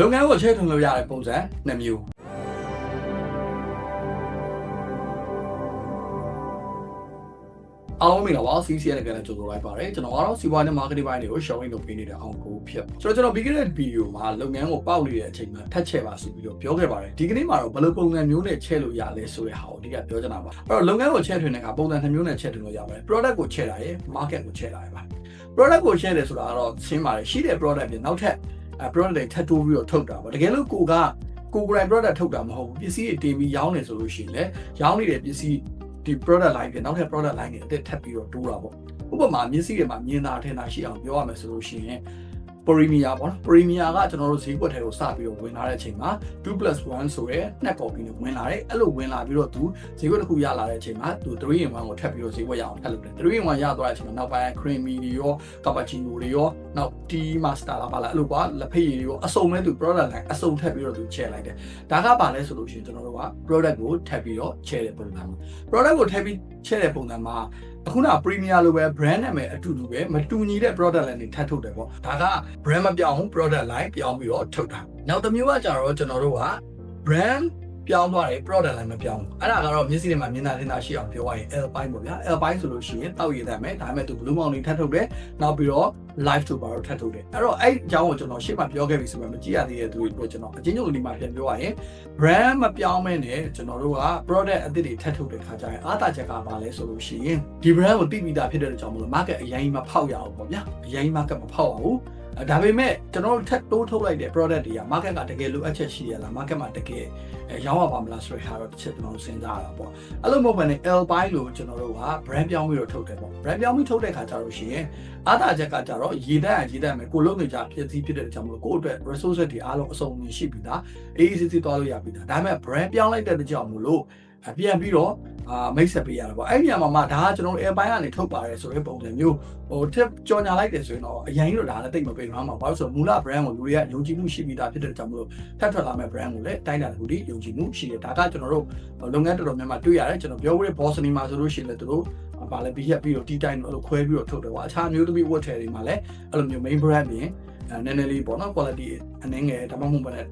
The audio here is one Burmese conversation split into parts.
လုပ်ငန်းကိုချဲ့ထွင်လို့ရတဲ့ပုံစံနှစ်မျိုးအားလုံးမင်္ဂလာပါ CCN ကလည်းကြိုဆိုလိုက်ပါတယ်ကျွန်တော်ကတော့စီးပွားရေးနဲ့ marketing ဘိုင်းတွေကို showing လုပ်ပေးနေတဲ့အောင်ကိုဖြစ်ဆိုတော့ကျွန်တော်ပြီးခဲ့တဲ့ video မှာလုပ်ငန်းကိုပေါက်နေတဲ့အချိန်မှာထပ်ချဲ့ပါဆိုပြီးတော့ပြောခဲ့ပါတယ်ဒီကနေ့မှာတော့ဘယ်လိုပုံစံမျိုးနဲ့ချဲ့လို့ရလဲဆိုတဲ့ဟာကိုအဓိကပြောချင်တာပါအဲ့တော့လုပ်ငန်းကိုချဲ့ထွင်တဲ့အခါပုံစံနှစ်မျိုးနဲ့ချဲ့ထွင်လို့ရပါတယ် product ကိုချဲ့တာရယ် market ကိုချဲ့တာရယ်ပါ product ကိုချဲ့တယ်ဆိုတာကတော့ရှင်းပါတယ်ရှိတဲ့ product ပြင်နောက်ထပ်အဲ product တွေထပ်တိုးပြီးတော့ထုတ်တာပါတကယ်လို့ကိုကကိုယ်ကိုယ်တိုင် product ထုတ်တာမဟုတ်ဘူးပစ္စည်းတွေတင်ပြီးရောင်းနေဆိုလို့ရှိရင်လည်းရောင်းနေတဲ့ပစ္စည်းဒီ product line ပြင်နောက်ထပ် product line တွေအသစ်ထပ်ပြီးတော့တိုးတာပေါ့ဥပမာမျက်စိတွေမှာမြင်တာထင်တာရှိအောင်ပြောရမယ်ဆိုလို့ရှိရင် Premiere ပေါ့နော် Premiere ကကျွန်တော်တို့ဈေးကွက်ထဲကိုစပြီးတော့ဝင်လာတဲ့အချိန်မှာ 2+1 ဆိုရဲနှစ် copy နဲ့ဝင်လာတယ်အဲ့လိုဝင်လာပြီးတော့သူဈေးကွက်တစ်ခုရလာတဲ့အချိန်မှာသူ3 in 1ကိုထပ်ပြီးတော့ဈေးကွက်ရအောင်ထပ်လုပ်တယ်3 in 1ရသွားတဲ့အချိန်မှာနောက်ပိုင်း creamy တွေရော cappuccino တွေရောနောက် tea master လာပါလားအဲ့လိုပါလက်ဖက်ရည်တွေရောအစုံမဲ့သူ product line အစုံထပ်ပြီးတော့သူချဲ့လိုက်တယ်ဒါကပါလဲဆိုလို့ရှိရင်ကျွန်တော်တို့က product ကိုထပ်ပြီးတော့ချဲ့တဲ့ပုံစံမှာ product ကိုထပ်ပြီးချဲ့တဲ့ပုံစံမှာအ ခုန Premier လိုပဲ brand နာမည်အတူတူပဲမတူညီတဲ့ product line တွေထပ်ထုတ်တယ်ပေါ့ဒါက brand မပြောင်းဘူး product line ပြောင်းပြီးတော့ထုတ်တာနောက်တစ်မျိုးကကြတော့ကျွန်တော်တို့က brand ပြောင်းသွားတယ် product line မပြောင်းဘူးအဲ့ဒါကတော့မျက်စိတွေမှာမြင်တာတင်တာရှိအောင်ပြောရရင် L ပိုင်းပေါ့ဗျာ L ပိုင်းဆိုလို့ရှိရင်တောက်ရည်တယ်မယ်ဒါပေမဲ့သူ blue mountain ထပ်ထုတ်တယ်နောက်ပြီးတော့ live to bar ထပ်ထုတ်တယ်အဲ့တော့အဲ့အကြောင်းကိုကျွန်တော်ရှေ့မှာပြောခဲ့ပြီဆိုမှမကြည့်ရသေးတဲ့သူတွေအတွက်ကျွန်တော်အချင်းချင်းဒီမှာပြန်ပြောရရင် brand မပြောင်းမဲနဲ့ကျွန်တော်တို့က product အသစ်တွေထပ်ထုတ်တဲ့ခါကျရင်အားသာချက်ကပါလဲဆိုလို့ရှိရင်ဒီ brand ကိုသိပြီးသားဖြစ်တဲ့အကြောင်းမလို့ market အရင်မဖောက်ရအောင်ပေါ့ဗျာအရင် market မဖောက်အောင်အဲ ဒါပေမဲ့ကျွန်တော်တို့ထပ်တိုးထုတ်လိုက်တဲ့ product တွေက market ကတကယ်လိုအပ်ချက်ရှိရလား market မှာတကယ်အဲရောင်းရပါမလားဆိုတဲ့ဟာတော့တစ်ချက်ကျွန်တော်တို့စဉ်းစားရတာပေါ့အဲ့လိုမဟုတ်ဘဲနဲ့ L ပိုင်းလို့ကျွန်တော်တို့က brand ပြောင်းပြီးတော့ထုတ်တယ်ပေါ့ brand ပြောင်းပြီးထုတ်တဲ့ခါကျတော့ရှိရင်အားသာချက်ကကြတော့ရေတန်းအရေတန်းမယ်ကိုလုံးနေကြဖြစ်စီဖြစ်တဲ့အကြောင်းမလို့ကိုယ့်အတွက် resource တွေအားလုံးအစုံရှိပြီးသား AECC သွားလို့ရပြီဒါဒါပေမဲ့ brand ပြောင်းလိုက်တဲ့ကြောင့်မို့လို့အ ပြန်ပြီးတော့အာမိတ်ဆက်ပေးရတာပေါ့အဲ့ဒီနေရာမှာမှဒါကကျွန်တော်တို့ air ပိုင်းကနေထုတ်ပါတယ်ဆိုတဲ့ပုံစံမျိုးဟိုတစ်ကြော်ညာလိုက်တယ်ဆိုရင်တော့အရင်ကတော့ဒါလည်းတိတ်မပေးမှာဘာလို့ဆိုမူလ brand ကိုလူတွေကယုံကြည်မှုရှိပြီးသားဖြစ်တဲ့ကြောင့်မို့လို့ထပ်ထွက်လာမဲ့ brand ကိုလည်းတိုင်းတာတခုတည်းယုံကြည်မှုရှိတယ်ဒါကကျွန်တော်တို့လုပ်ငန်းတော်တော်များများတွေ့ရတယ်ကျွန်တော်ပြောခဲ့တဲ့ boss နေမှာဆိုလို့ရှိရင်လည်းသူတို့ပါလဲပြီးရက်ပြီးတော့တီးတိုင်းတော့အဲ့လိုခွဲပြီးတော့ထုတ်တယ်ကွာအခြားမျိုးသမီးဝတ်ထည်တွေမှာလည်းအဲ့လိုမျိုး main brand ပြင်အဲနည်းနည်းလေးပေါ့နော် quality အနည်းငယ်ဒါမှမဟုတ်လည်း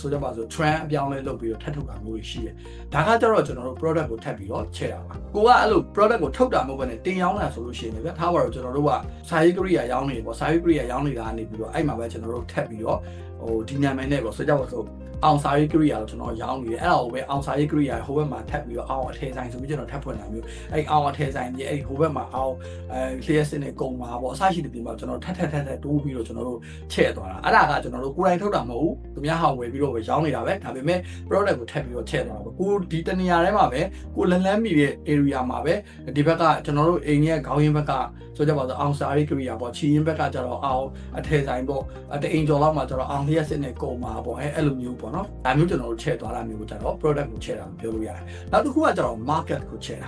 ဆိုကြပါစို့ trend အပြောင်းလဲလုပ်ပြီးတော့ထပ်ထုတ်တာမျိုးရှိတယ်။ဒါကကြတော့ကျွန်တော်တို့ product ကိုထပ်ပြီးတော့ချဲ့တာပါ။ကိုကအဲ့လို product ကိုထုတ်တာမဟုတ်ဘဲနဲ့တင်ရောင်းတာဆိုလို့ရှိရင်လည်းထားပါတော့ကျွန်တော်တို့ကစာရေးကရိယာရောင်းနေပေါ့စာရေးကရိယာရောင်းနေတာကနေပြီးတော့အဲ့မှာပဲကျွန်တော်တို့ထပ်ပြီးတော့ဟိုဒီနာမည်နဲ့ပေါ့ဆိုကြပါစို့အောင်စာရေးကရိယာတော့ကျွန်တော်ရောင်းနေတယ်အဲ့ဒါကိုပဲအောင်စာရေးကရိယာဟိုဘက်မှာထပ်ပြီးတော့အောင်အထည်ဆိုင်ဆိုပြီးကျွန်တော်ထပ်ဖွင့်တာမျိုးအဲ့အောင်အထည်ဆိုင်ကြီးအဲ့ဟိုဘက်မှာအောင်အဲ clear စနဲ့ကုံမှာပေါ့အစရှိတဲ့ပြင်မှာကျွန်တော်ထပ်ထပ်ထပ်ထပ်တိုးပြီးတော့ကျွန်တော်တို့ချဲ့သွားတာအဲ့ဒါကကျွန်တော်တို့ကိုယ်တိုင်ထုတ်တာမဟုတ်ဘူးသူများဟာဝယ်ပြီးတော့ပဲရောင်းနေတာပဲဒါပေမဲ့ product ကိုထပ်ပြီးတော့ချဲ့သွားတာပေါ့ကိုဒီတနေရာထဲမှာပဲကိုလန်းလန်းမိတဲ့ area မှာပဲဒီဘက်ကကျွန်တော်တို့အိမ်ရဲ့ခေါင်းရင်းဘက်ကဆိုကြပါစို့အောင်စာရေးကရိယာပေါ့ချီရင်းဘက်ကကျတော့အောင်အထည်ဆိုင်ပေါ့တအိမ်ကျော်လောက်မှာကျတော့အောင် clear စနဲ့ကုံမှာပေါ့အဲအဲ့လိုမျိုးပေါ့နော်ဒါမျိုးကျွန်တော်တို့ချဲ့သွားတာမျိုးကိုကျတော့ product ကိုချဲ့တာပြောလို့ရတယ်နောက်တစ်ခုကကျတော့ market ကိုချဲ့တာ